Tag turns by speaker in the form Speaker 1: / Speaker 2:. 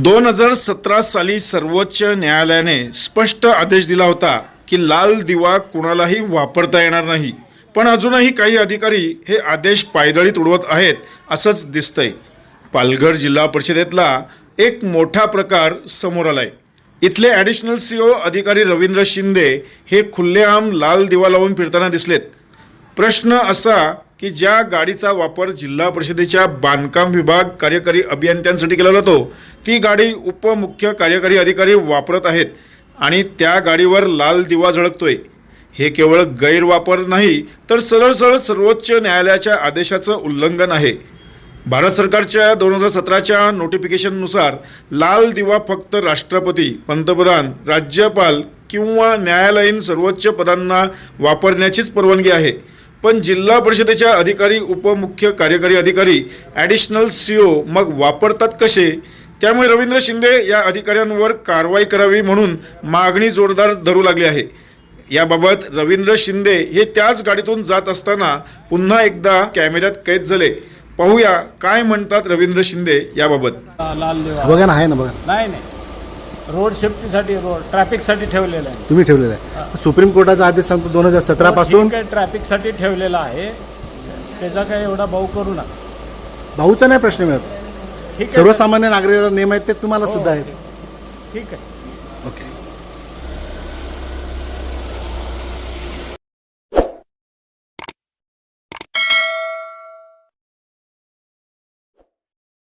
Speaker 1: दोन हजार सतरा साली सर्वोच्च न्यायालयाने स्पष्ट आदेश दिला होता की लाल दिवा कुणालाही वापरता येणार नाही. पण अजूनही काही अधिकारी हे आदेश पायदळीत उडवत आहेत असंच दिसतंय. पालघर जिल्हा परिषदेतला एक मोठा प्रकार समोर आलाय. इथले ॲडिशनल सी ओ अधिकारी रवींद्र शिंदे हे खुल्लेआम लाल दिवा लावून फिरताना दिसलेत. प्रश्न असा की ज्या गाडीचा वापर जिल्हा परिषदेच्या बांधकाम विभाग कार्यकारी अभियंत्यांसाठी केला जातो ती गाडी उपमुख्य कार्यकारी अधिकारी वापरत आहेत आणि त्या गाडीवर लाल दिवा झळकतोय. हे केवळ गैरवापर नाही तर सरळ सरळ सर्वोच्च न्यायालयाच्या आदेशाचं उल्लंघन आहे. भारत सरकारच्या दोन हजार सतराच्या नोटिफिकेशननुसार लाल दिवा फक्त राष्ट्रपती पंतप्रधान राज्यपाल किंवा न्यायालयीन सर्वोच्च पदांना वापरण्याचीच परवानगी आहे. पण जिल्हा परिषदेच्या अधिकारी उपमुख्य कार्यकारी अधिकारी ॲडिशनल सी ओ मग वापरतात कसे? त्यामुळे रवींद्र शिंदे या अधिकाऱ्यांवर कारवाई करावी म्हणून मागणी जोरदार धरू लागली आहे. याबाबत रवींद्र शिंदे हे त्याच गाडीतून जात असताना पुन्हा एकदा कॅमेऱ्यात कैद झाले. पाहूया काय म्हणतात रवींद्र शिंदे याबाबत.
Speaker 2: लाल दिवा.
Speaker 3: बघा ना आहे ना बघा.
Speaker 2: नाही नाही. रोड सेफ्टीसाठी रोड ट्रॅफिकसाठी ठेवलेलं आहे.
Speaker 3: तुम्ही ठेवलेलं आहे. सुप्रीम कोर्टाचा आदेश सांगतो दोन हजार सतरा पासून
Speaker 2: ठीक आहे ट्रॅफिकसाठी ठेवलेला आहे. त्याचा काय एवढा भाऊ करू नका.
Speaker 3: भाऊचा नाही प्रश्न मिळत.
Speaker 2: ठीक आहे.
Speaker 3: सर्वसामान्य नागरिकाला नियम आहेत ते तुम्हाला
Speaker 2: हो,
Speaker 3: सुद्धा आहेत.
Speaker 2: ठीक आहे.
Speaker 3: ओके.